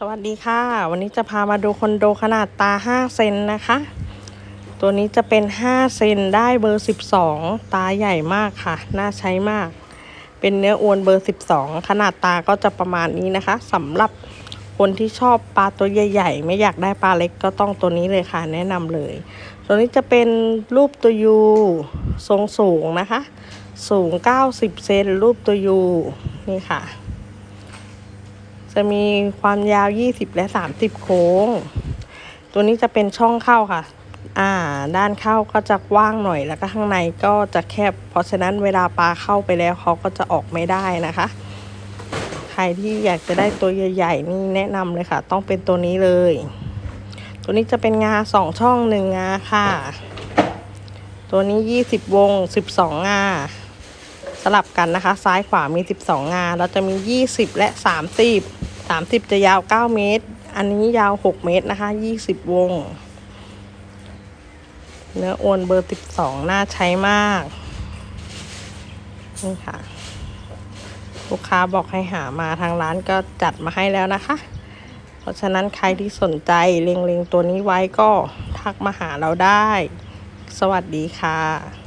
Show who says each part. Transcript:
Speaker 1: สวัสดีค่ะ วันนี้จะพามาดูคอนโดขนาดตา 5 เซนนะคะ ตัวนี้จะเป็น 5 เซนได้เบอร์ 12 ตาใหญ่มากค่ะ น่าใช้มาก เป็นเนื้ออวนเบอร์ 12 ขนาดตาก็จะประมาณนี้นะคะสำหรับคนที่ชอบปลาตัวใหญ่ๆ ไม่อยากได้ปลาเล็กก็ต้องตัวนี้เลยค่ะ แนะนำเลย ตัวนี้จะเป็นรูปตัวยูทรงสูงนะคะ สูง 90 เซนรูปตัวยูนี่ค่ะ จะมีความยาว 20 และ 30 โค้ง ตัวนี้จะเป็นช่องเข้าค่ะ อ่า ด้านเข้าก็จะกว้างหน่อยแล้วก็ข้างในก็จะแคบ เพราะฉะนั้นเวลาปลาเข้าไปแล้วเขาก็จะออกไม่ได้นะคะ ใครที่อยากจะได้ตัวใหญ่ๆนี่แนะนำเลยค่ะ ต้องเป็นตัวนี้เลย ตัวนี้จะเป็นงาสองช่องหนึ่งงาค่ะ ตัวนี้ 20 วง 12 งาสลับกันนะคะ ซ้ายขวามี 12 งาแล้วจะมี 20 และ 30 30จะยาว9เมตร อันนี้ยาว6เมตรนะคะ20วง เนื้ออวนเบอร์12น่าใช้มาก นี่ค่ะ ลูกค้าบอกให้หามาทางร้านก็จัดมาให้แล้วนะคะ เพราะฉะนั้นใครที่สนใจเล็งๆตัวนี้ไว้ก็ทักมาหาเราได้ สวัสดีค่ะ